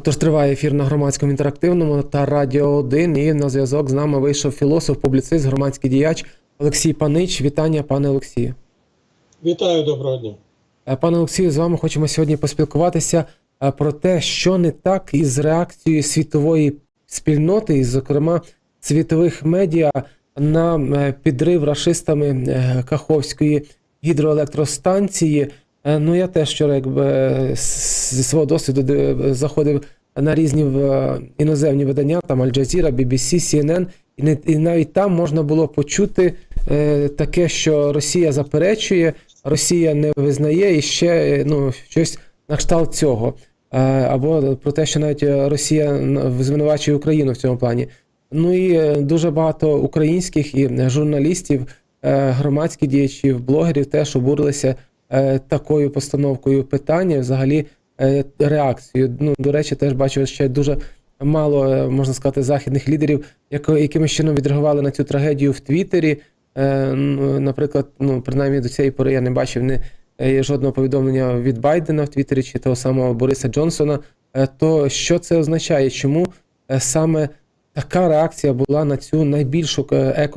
Отож триває ефір на громадському інтерактивному та Радіо 1. І на зв'язок з нами вийшов філософ, публіцист, громадський діяч Олексій Панич. Вітання, пане Олексію. Вітаю, доброго дня. Е, Пане Олексію, з вами хочемо сьогодні поспілкуватися е, про те, що не так із реакцією світової спільноти, і, зокрема, світових медіа на е, підрив рашистами Каховської гідроелектростанції. Е, Ну, я теж вчора, якби зі свого досвіду заходив на різні іноземні видання, там Jazeera, BBC, CNN, і, навіть там можна було почути е, таке, що Росія заперечує, Росія не визнає і ще е, ну, щось на кшталт цього. Або про те, що навіть Росія звинувачує Україну в цьому плані. Ну і дуже багато українських і журналістів, громадських діячів, блогерів теж обурилися такою постановкою питання, взагалі е, реакцією. Ну, до речі, теж бачу ще дуже мало, е, можна сказати, західних лідерів, якимось чином відреагували на цю трагедію в Твіттері. Е, Наприклад, ну принаймні до цієї пори я не бачив е, жодного повідомлення від Байдена в Твіттері чи того самого Бориса Джонсона. Е, То що це означає? Чому е, саме така реакція була на цю найбільшу е,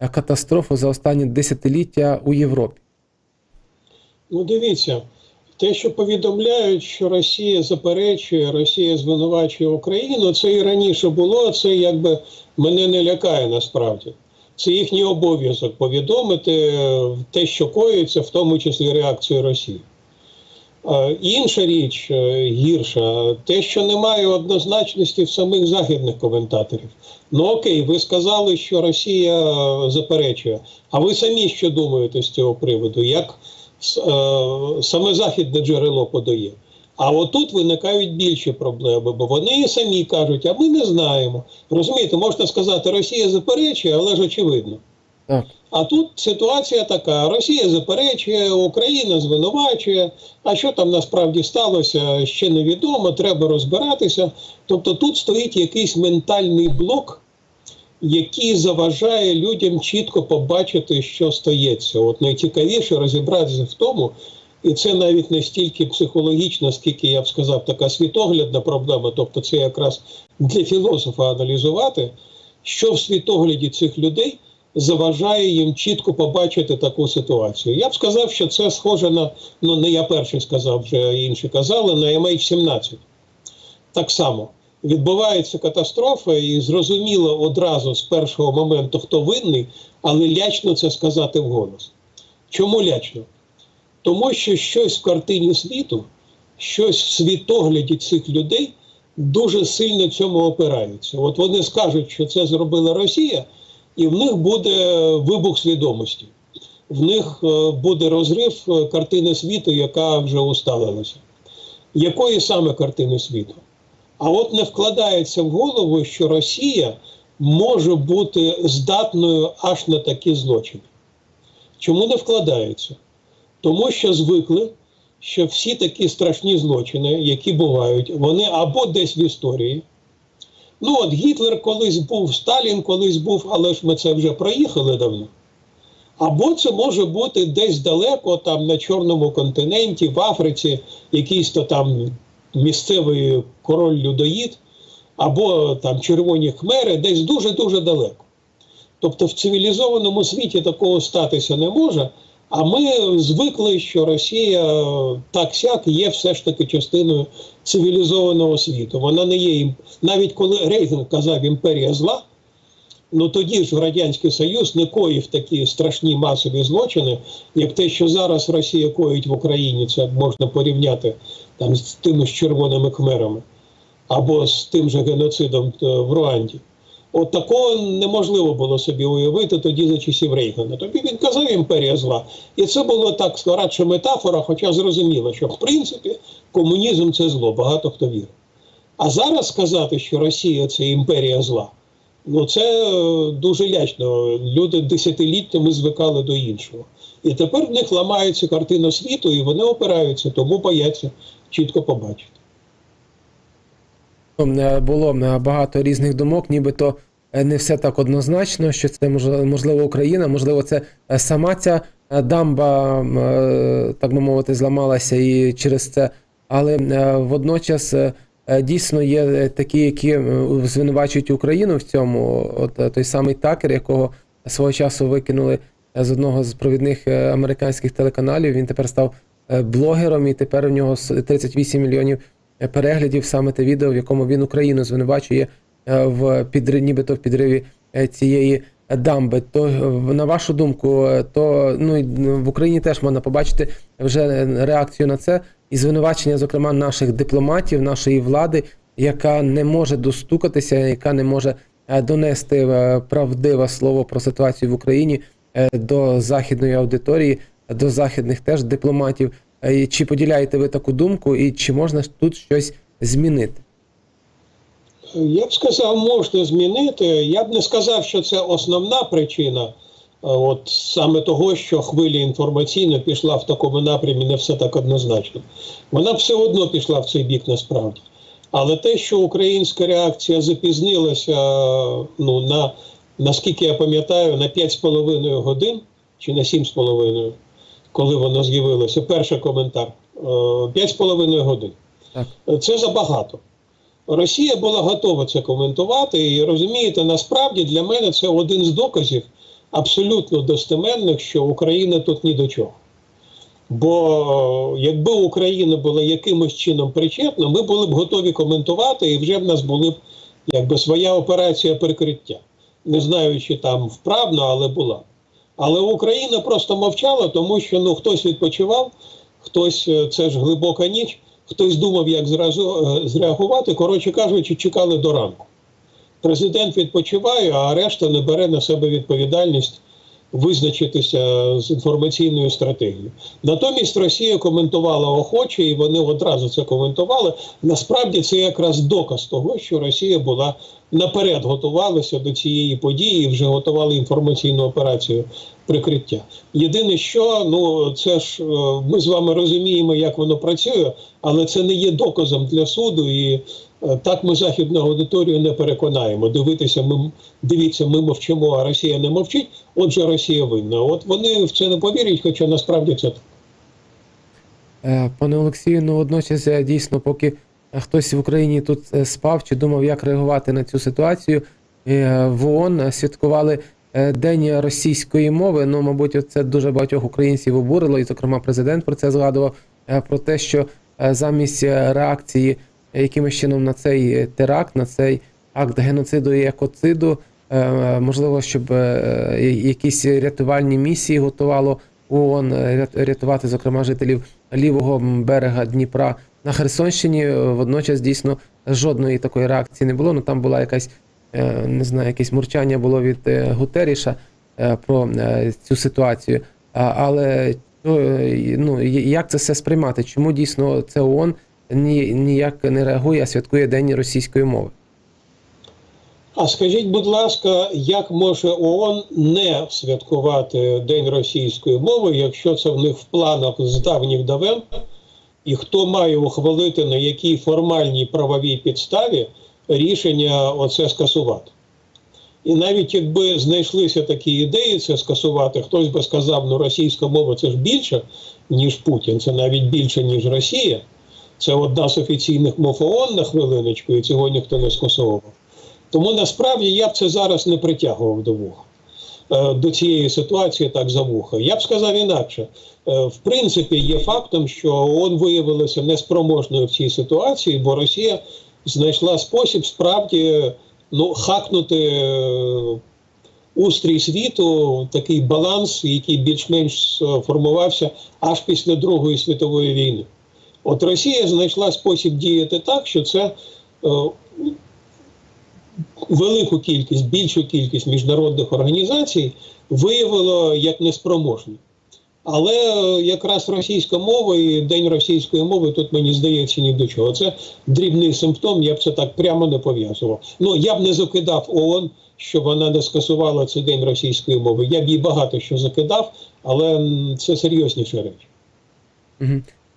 екокатастрофу за останні десятиліття у Європі? Ну, дивіться, те, що повідомляють, що Росія заперечує, Росія звинувачує Україну, це і раніше було, це якби мене не лякає насправді. Це їхній обов'язок повідомити е, те, що коїться, в тому числі реакцію Росії. Інша річ е, гірша, те, що немає однозначності в самих західних коментаторів. Ну окей, ви сказали, що Росія заперечує. А ви самі що думаєте з цього приводу? Як саме західне джерело подає? А отут виникають більші проблеми, бо вони і самі кажуть, а ми не знаємо. Розумієте, можна сказати, Росія заперечує, але ж очевидно. Так. А тут ситуація така: Росія заперечує, Україна звинувачує. А що там насправді сталося, ще невідомо, треба розбиратися. Тобто тут стоїть якийсь ментальний блок, який заважає людям чітко побачити, що стається. От найцікавіше розібратися в тому, і це навіть не стільки психологічна, скільки я б сказав, така світоглядна проблема. Тобто, це якраз для філософа аналізувати, що в світогляді цих людей заважає їм чітко побачити таку ситуацію. Я б сказав, що це схоже на ну не я перший сказав, вже інші казали, на MH17. Так само відбувається катастрофа, і зрозуміло одразу з першого моменту, хто винний, але лячно це сказати вголос. Чому лячно? Тому що щось в картині світу, щось в світогляді цих людей дуже сильно цьому опирається. От вони скажуть, що це зробила Росія, і в них буде вибух свідомості, в них е, буде розрив е, картини світу, яка вже усталилася. Якої саме картини світу? А от не вкладається в голову, що Росія може бути здатною аж на такі злочини. Чому не вкладається? Тому що звикли, що всі такі страшні злочини, які бувають, вони або десь в історії. Ну, от Гітлер колись був, Сталін колись був, але ж ми це вже проїхали давно. Або це може бути десь далеко, там на Чорному континенті, в Африці, якийсь то там місцевий король людоїд, або там червоні хмери, десь дуже-дуже далеко. Тобто в цивілізованому світі такого статися не може. А ми звикли, що Росія так сяк є все ж таки частиною цивілізованого світу. Вона не є навіть коли Рейган казав імперія зла. Ну тоді ж Радянський Союз не коїв такі страшні масові злочини, як те, що зараз Росія коїть в Україні. Це можна порівняти там з тими ж червоними хмерами або з тим же геноцидом е, в Руанді. От такого неможливо було собі уявити тоді за часів Рейгана. Тобі він казав імперія зла. І це було так радше метафора, хоча зрозуміло, що в принципі комунізм це зло, багато хто вірить. А зараз сказати, що Росія це імперія зла, ну це е, дуже лячно. Люди десятиліттями звикали до іншого. І тепер в них ламається картина світу, і вони опираються, тому бояться чітко побачити. Е, Було е, багато різних думок, нібито не все так однозначно, що це можливо Україна, можливо, це сама ця дамба, так би мовити, зламалася і через це. Але водночас дійсно є е, такі, які е, звинувачують Україну в цьому. От е, той самий Такер, якого свого часу викинули е, з одного з провідних е, американських телеканалів. Він тепер став е, блогером, і тепер у нього с- 38 мільйонів е, переглядів саме те відео, в якому він Україну звинувачує е, в підри, нібито в підриві е, цієї дамби. То е, на вашу думку, е, то ну в Україні теж можна побачити вже е, реакцію на це і звинувачення, зокрема, наших дипломатів, нашої влади, яка не може достукатися, яка не може е, донести е, правдиве слово про ситуацію в Україні е, до західної аудиторії, до західних теж дипломатів. Е, Чи поділяєте ви таку думку, і чи можна тут щось змінити? Я б сказав, можна змінити. Я б не сказав, що це основна причина. е, От саме того, що хвиля інформаційно пішла в такому напрямі, не все так однозначно. Вона все одно пішла в цей бік насправді. Але те, що українська реакція запізнилася, е, ну на наскільки я пам'ятаю, на 5,5 годин чи на 7,5, коли воно з'явилося, перший коментар. е, 5,5 годин. Так. Це забагато. Росія була готова це коментувати, і розумієте, насправді для мене це один з доказів абсолютно достеменних, що Україна тут ні до чого. Бо якби Україна була якимось чином причетна, ми були б готові коментувати, і вже в нас була б якби своя операція прикриття. Не знаю, чи там вправно, але була. Але Україна просто мовчала, тому що ну хтось відпочивав, хтось е, це ж глибока ніч, хтось думав, як е, зреагувати. Коротше кажучи, чекали до ранку. Президент відпочиває, а решта не бере на себе відповідальність визначитися з інформаційною стратегією. Натомість Росія коментувала охоче, і вони одразу це коментували. Насправді це якраз доказ того, що Росія була наперед готувалася до цієї події, і вже готували інформаційну операцію прикриття. Єдине, що ну це ж е, ми з вами розуміємо, як воно працює, але це не є доказом для суду і. Е, Так ми західну аудиторію не переконаємо. Дивитися, ми дивіться, ми мовчимо, а Росія не мовчить. Отже, Росія винна. От вони в це не повірять, хоча насправді це так. Е, Пане Олексію, ну водночас е, дійсно, поки хтось в Україні тут спав чи думав, як реагувати на цю ситуацію, в ООН святкували День російської мови. Ну, мабуть, це дуже багатьох українців обурило, і, зокрема, президент про це згадував. Про те, що замість реакції якимось чином на цей е, теракт, на цей акт геноциду і екоциду, е, можливо, щоб е, якісь рятувальні місії готувало ООН е, рятувати, зокрема, жителів лівого берега Дніпра на Херсонщині. Е, Водночас дійсно жодної такої реакції не було. Ну там була якась е, не знаю, якесь мурчання було від е, Гутеріша е, про е, цю ситуацію. Але е, ну, як це все сприймати? Чому дійсно це ООН ніяк не реагує, а святкує День російської мови? А скажіть, будь ласка, як може ООН не святкувати День російської мови, якщо це в них в планах з давніх давен, і хто має ухвалити на якій формальній правовій підставі рішення оце скасувати? І навіть якби знайшлися такі ідеї це скасувати, хтось би сказав, ну російська мова це ж більше, ніж Путін, це навіть більше, ніж Росія. Це одна з офіційних мов ООН на хвилиночку, і цього ніхто не скасовував. Тому насправді я б це зараз не притягував до вуха. е, До цієї ситуації так за вуха. Я б сказав інакше. Е, В принципі, є фактом, що ООН виявилася неспроможною в цій ситуації, бо Росія знайшла спосіб справді ну, хакнути е, устрій світу, такий баланс, який більш-менш формувався аж після Другої світової війни. От Росія знайшла спосіб діяти так, що це е, велику кількість, більшу кількість міжнародних організацій виявило як неспроможні. Але е, якраз російська мова і День російської мови тут мені здається ні до чого. Це дрібний симптом, я б це так прямо не пов'язував. Ну я б не закидав ООН, що вона не скасувала цей день російської мови. Я б їй багато що закидав, але це серйозніші речі.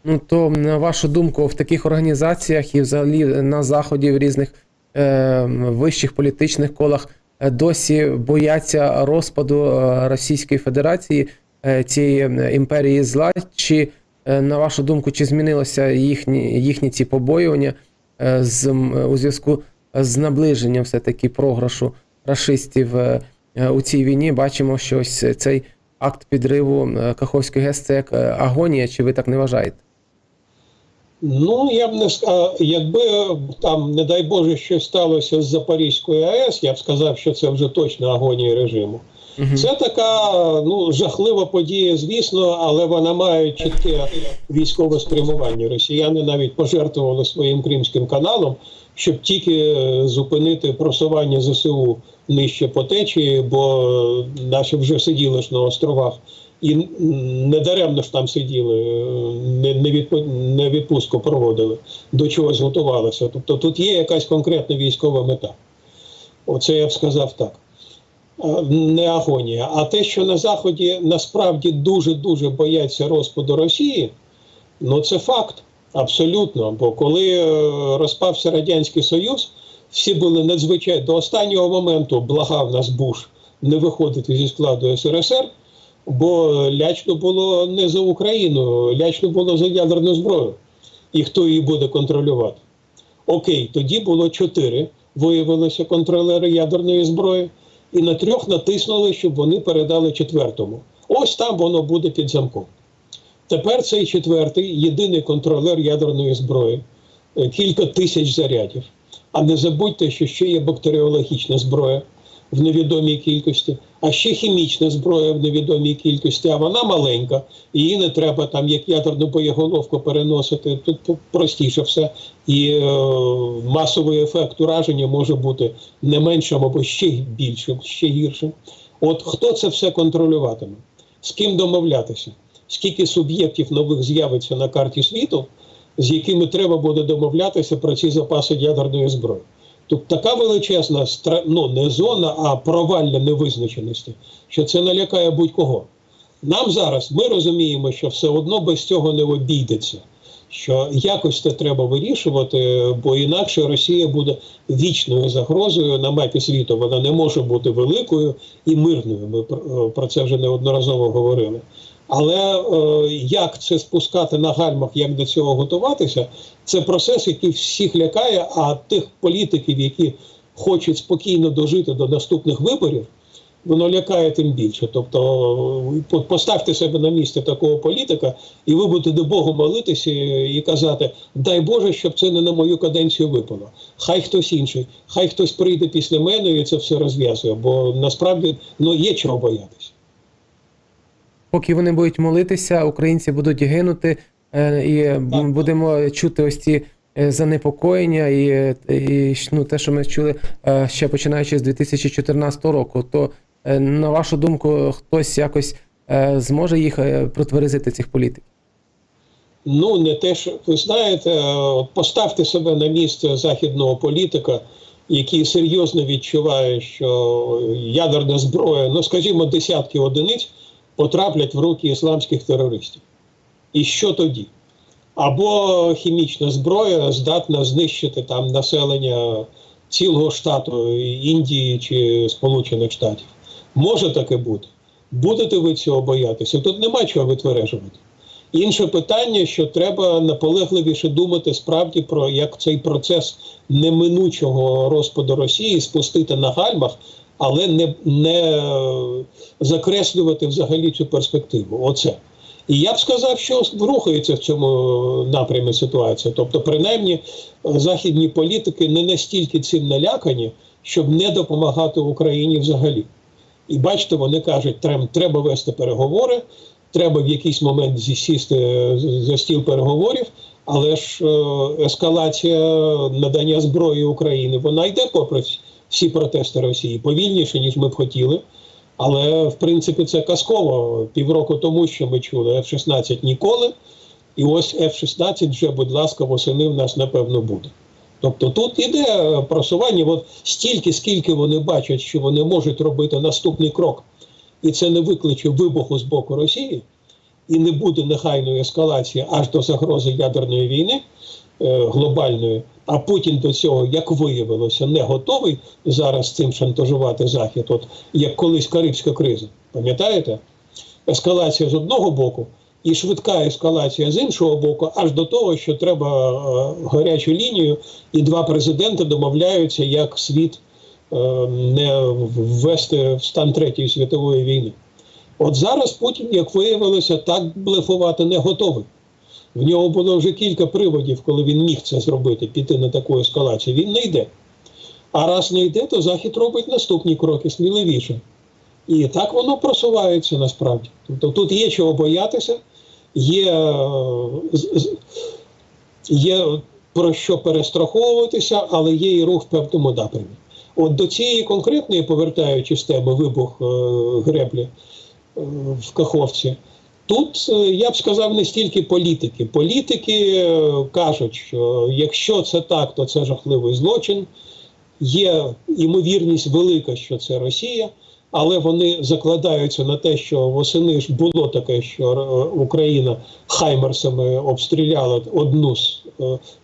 Ну то на вашу думку, в таких організаціях і взагалі на заході в різних е, вищих політичних колах е, досі бояться розпаду е, Російської Федерації, е, цієї е, імперії зла. Чи е, на вашу думку, чи змінилося їхні, їхні ці побоювання? е, з, у зв'язку з наближенням все-таки програшу рашистів е, у цій війні. Бачимо, що ось цей акт підриву Каховської ГЕС це як агонія, чи ви так не вважаєте? Ну, я б не сказав, якби там, не дай Боже, щось сталося з Запорізькою АЕС, я б сказав, що це вже точно агонія режиму. Мгм. Це така ну, жахлива подія, звісно, але вона має чітке військове спрямування. Росіяни навіть пожертвували своїм кримським каналом, щоб тільки е, зупинити просування ЗСУ нижче по течії, бо е, наші вже сиділи ж на островах. І м, не даремно ж там сиділи, е, не, не, відпу- не відпустку проводили, до чогось готувалися. Тобто тут є якась конкретна військова мета. Оце я б сказав так. Не агонія. А те, що на Заході насправді дуже-дуже бояться розпаду Росії, ну це факт. Абсолютно. Бо коли е, розпався Радянський Союз, всі були надзвичайно до останнього моменту благав нас Буш не виходити зі складу СРСР, бо лячно було не за Україну, лячно було за ядерну зброю. І хто її буде контролювати? Окей, тоді було чотири, виявилося контролери ядерної зброї, і на трьох натиснули, щоб вони передали четвертому. Ось там воно буде під замком. Тепер цей четвертий єдиний контролер ядерної зброї, е, кілька тисяч зарядів. А не забудьте, що ще є бактеріологічна зброя в невідомій кількості, а ще хімічна зброя в невідомій кількості, а вона маленька, її не треба там як ядерну боєголовку переносити. Тут простіше все. І е, масовий ефект ураження може бути не меншим або ще більшим, ще гіршим. От хто це все контролюватиме? З ким домовлятися? Скільки суб'єктів нових з'явиться на карті світу, з якими треба буде домовлятися про ці запаси ядерної зброї? Тут така величезна ну, не зона, а провалля невизначеності, що це налякає будь-кого. Нам зараз ми розуміємо, що все одно без цього не обійдеться. Що якось це треба вирішувати, бо інакше Росія буде вічною загрозою на мапі світу. Вона не може бути великою і мирною. Ми про це вже неодноразово говорили. Але е, як це спускати на гальмах, як до цього готуватися, це процес, який всіх лякає, а тих політиків, які хочуть спокійно дожити до наступних виборів, воно лякає тим більше. Тобто поставте себе на місце такого політика, і ви будете Богу молитися і казати: дай Боже, щоб це не на мою каденцію випало. Хай хтось інший, хай хтось прийде після мене і це все розв'язує. Бо насправді ну, є чого боятися. Поки вони будуть молитися, українці будуть гинути, е, і Так. будемо чути ось ці е, занепокоєння, і, е, і ну, те, що ми чули е, ще починаючи з 2014 року. То, е, на вашу думку, хтось якось е, зможе їх е, протверезити цих політиків? Ну, не те, що ви знаєте, е, поставте себе на місце західного політика, який серйозно відчуває, що ядерна зброя, ну скажімо, десятки одиниць потраплять в руки ісламських терористів. І що тоді? Або хімічна зброя здатна знищити там населення цілого штату Індії чи Сполучених Штатів. Може таке бути. Будете ви цього боятися? Тут нема чого витвережувати. Інше питання, що треба наполегливіше думати справді про як цей процес неминучого розпаду Росії спустити на гальмах, але не, не закреслювати взагалі цю перспективу. Оце. І я б сказав, що рухається в цьому напрямі ситуація. Тобто, принаймні, західні політики не настільки цим налякані, щоб не допомагати Україні взагалі. І бачите, вони кажуть, «Трем- треба вести переговори, треба в якийсь момент зісісти е, за стіл переговорів, але ж е, ескалація надання зброї Україні вона йде попри всі протести Росії повільніше, ніж ми б хотіли. Але в принципі це казково. Півроку тому, що ми чули F-16 ніколи, і ось F-16 вже, будь ласка, восени в нас напевно буде. Тобто тут іде просування, от стільки, скільки вони бачать, що вони можуть робити наступний крок, і це не викличе вибуху з боку Росії, і не буде нехайної ескалації аж до загрози ядерної війни е, глобальної. А Путін до цього, як виявилося, не готовий зараз цим шантажувати Захід, от як колись Карибська криза. Пам'ятаєте? Ескалація з одного боку, і швидка ескалація з іншого боку, аж до того, що треба е, гарячу лінію, і два президенти домовляються, як світ е, не ввести в стан Третьої світової війни. От зараз Путін, як виявилося, так блефувати не готовий. В нього було вже кілька приводів, коли він міг це зробити, піти на таку ескалацію. Він не йде. А раз не йде, то Захід робить наступні кроки сміливіше. І так воно просувається насправді. Тобто тут є чого боятися, є, е, є про що перестраховуватися, але є і рух в певному напрямі. От до цієї конкретної, повертаючись теми вибух е, греблі е, в Каховці, тут е, я б сказав не стільки політики. Політики е, кажуть, що якщо це так, то це жахливий злочин. Є ймовірність велика, що це Росія, але вони закладаються на те, що восени ж було таке, що е, Україна хаймерсами обстріляла одну з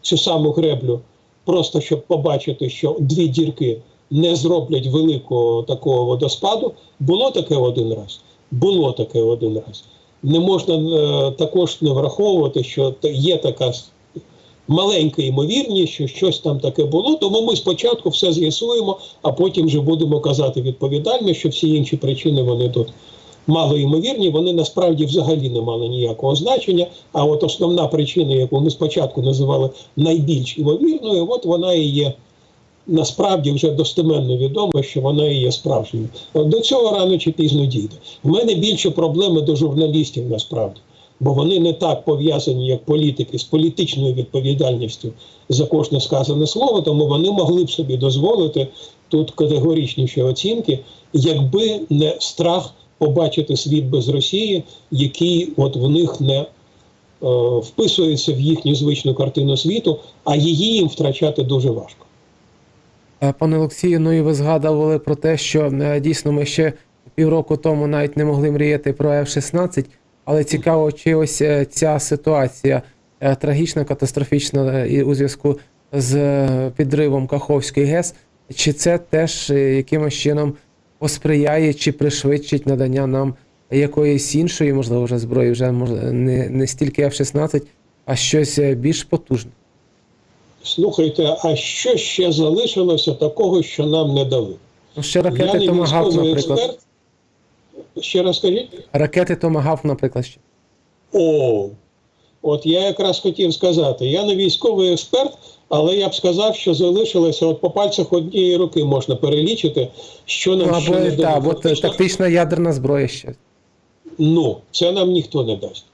цю саму греблю, просто щоб побачити, що дві дірки не зроблять великого такого водоспаду. Було таке один раз. Було таке один раз. Не можна е, також не враховувати, що є така маленька ймовірність, що щось там таке було. Тому ми спочатку все з'ясуємо, а потім вже будемо казати відповідально, що всі інші причини вони тут мало ймовірні, вони насправді взагалі не мали ніякого значення. А от основна причина, яку ми спочатку називали найбільш ймовірною, от вона і є. Насправді вже достеменно відомо, що вона і є справжньою. До цього рано чи пізно дійде. В мене більше проблеми до журналістів насправді, бо вони не так пов'язані, як політики, з політичною відповідальністю за кожне сказане слово, тому вони могли б собі дозволити тут категоричніші оцінки, якби не страх побачити світ без Росії, який от в них не е, вписується в їхню звичну картину світу, а її їм втрачати дуже важко. Е, Пане Олексію, ну і ви згадували про те, що е, дійсно ми ще півроку тому навіть не могли мріяти про F-16, але цікаво, чи ось е, ця ситуація трагічна, катастрофічна і у зв'язку з підривом Каховської ГЕС, чи це теж якимось чином посприяє чи пришвидшить надання нам якоїсь іншої, можливо, вже зброї, вже не, не стільки F-16, а щось більш потужне. Слухайте, а що ще залишилося такого, що нам не дали? Ну, ще ракети Томагавк, наприклад. експерт. Ще раз скажіть. Ракети Томагавк, наприклад, ще. О, от я якраз хотів сказати, я не військовий експерт, але я б сказав, що залишилося от по пальцях однієї руки можна перелічити, що нам Ну, ще не дали. та, або т- Фактично, тактична ядерна зброя ще. Ну, це нам ніхто не дасть.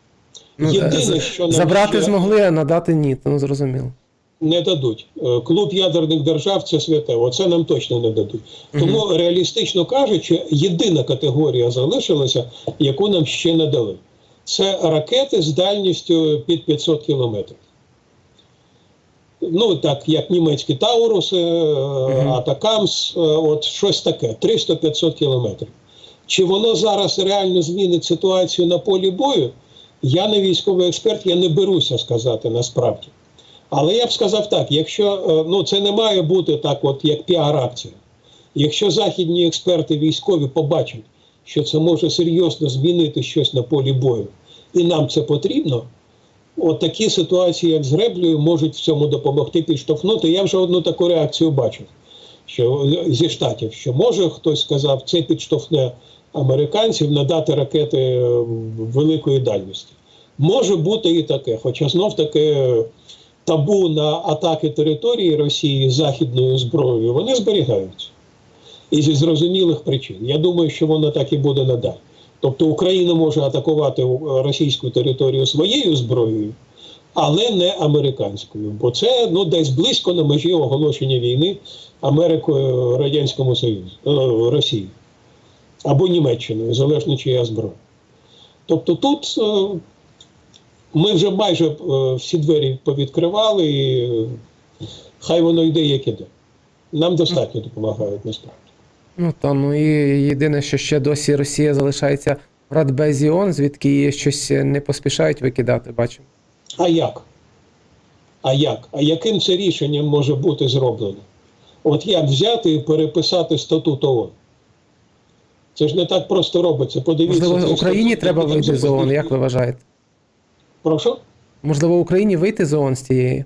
Ну, Єдине, що нам забрати ще- змогли, а надати ні, ну зрозуміло. Не дадуть. Е, Клуб ядерних держав це святе. Оце нам точно не дадуть. Тому реалістично кажучи, єдина категорія залишилася, яку нам ще не дали. Це ракети з дальністю під 500 кілометрів. Ну, так, як німецькі Тауруси, е, Атакамс, е, от щось таке, 300-500 кілометрів. Чи воно зараз реально змінить ситуацію на полі бою? Я не військовий експерт, я не беруся сказати насправді. Але я б сказав так: якщо е, ну це не має бути так, от як піар-акція. Якщо західні експерти військові побачать, що це може серйозно змінити щось на полі бою, і нам це потрібно, от такі ситуації, як з греблею, можуть в цьому допомогти підштовхнути. Я вже одну таку реакцію бачив, що е, зі штатів, що може хтось сказав, це підштовхне американців надати ракети е, великої дальності. Може бути і таке, хоча знов таки табу на атаки території Росії західною зброєю, вони зберігаються. І зі зрозумілих причин. Я думаю, що воно так і буде надалі. Тобто Україна може атакувати е, російську територію своєю зброєю, але не американською. Бо це ну, десь близько на межі оголошення війни Америкою Радянському Союзу, е, Росії або Німеччиною, залежно чия зброя. Тобто тут е, ми вже майже е, всі двері повідкривали, і е, хай воно йде, як іде. Нам достатньо допомагають насправді. Ну та ну і єдине, що ще досі Росія залишається в Радбезі ООН, звідки її щось не поспішають викидати, бачимо. А як? А як? А яким це рішенням може бути зроблено? От як взяти і переписати статут ООН? Це ж не так просто робиться. Подивіться. Можливо, Україні треба вийти з ООН, як ви вважаєте? Прошу? Можливо, Україні вийти з ООН з цієї?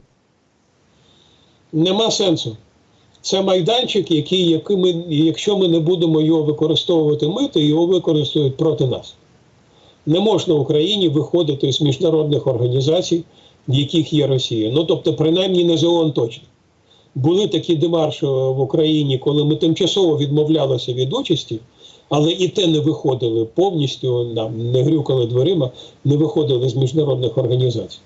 Нема сенсу. Це майданчик, який, який ми, якщо ми не будемо його використовувати ми, то його використовують проти нас. Не можна Україні виходити з міжнародних організацій, в яких є Росія. Ну тобто, принаймні не з ООН точно. Були такі демарші в Україні, коли ми тимчасово відмовлялися від участі, але і те не виходили повністю, нам не грюкали дверима, не виходили з міжнародних організацій.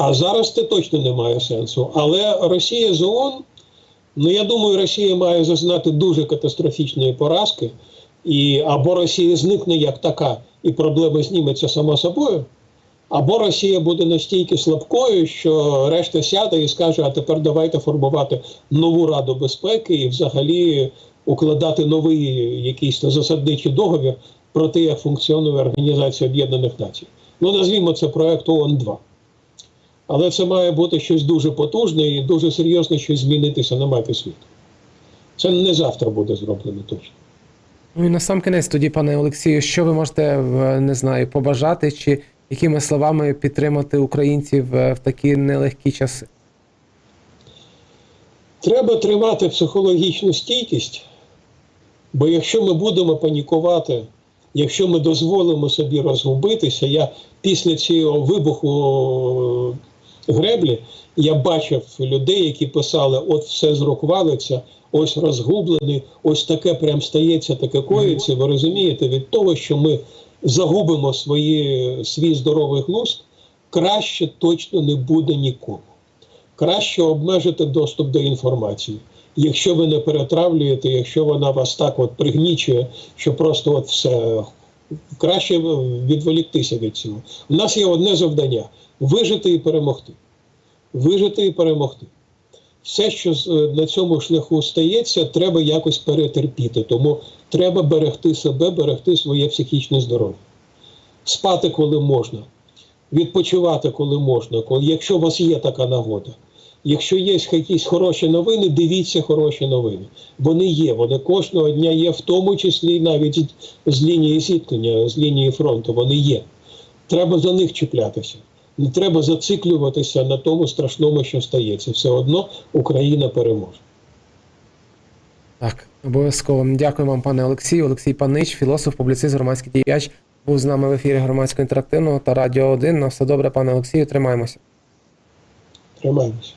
А зараз це точно не має сенсу. Але Росія з ООН, ну я думаю, Росія має зазнати дуже катастрофічної поразки, і або Росія зникне як така, і проблема зніметься сама собою, або Росія буде настільки слабкою, що решта сяде і скаже: а тепер давайте формувати нову Раду безпеки і взагалі укладати новий якийсь засадничий договір про те, як функціонує Організація Об'єднаних Націй. Ну, назвімо це проект ООН 2 але це має бути щось дуже потужне і дуже серйозно щось змінитися на мапі світу. Це не завтра буде зроблено точно. Ну і на сам кінець тоді, пане Олексію, що ви можете е, не знаю, побажати чи якими словами підтримати українців е, в такі нелегкі часи? Треба тримати психологічну стійкість, бо якщо ми будемо панікувати, якщо ми дозволимо собі розгубитися, я після цього вибуху греблі я бачив людей, які писали: от все з рук валиться, ось розгублений, ось таке прям стається, таке коїться. Ви розумієте, від того, що ми загубимо свої, свій здоровий глузд, краще точно не буде нікому краще обмежити доступ до інформації. Якщо ви не перетравлюєте, якщо вона вас так от пригнічує, що просто от все краще відволіктися від цього. У нас є одне завдання вижити і перемогти. Вижити і перемогти. Все, що на цьому шляху стається, треба якось перетерпіти. Тому треба берегти себе, берегти своє психічне здоров'я. Спати, коли можна, відпочивати, коли можна, якщо у вас є така нагода. Якщо є якісь хороші новини, дивіться хороші новини. Вони є, вони кожного дня є, в тому числі навіть з- лінії зіткнення, з лінії фронту. Вони є. Треба за них чіплятися. Не треба зациклюватися на тому страшному, що стається. Все одно Україна переможе. Так, обов'язково. Дякую вам, пане Олексію. Олексій Панич, філософ, публіцист, громадський діяч, був з нами в ефірі громадського інтерактивного та радіо 1. На все добре, пане Олексію, тримаємося. Тримаємося.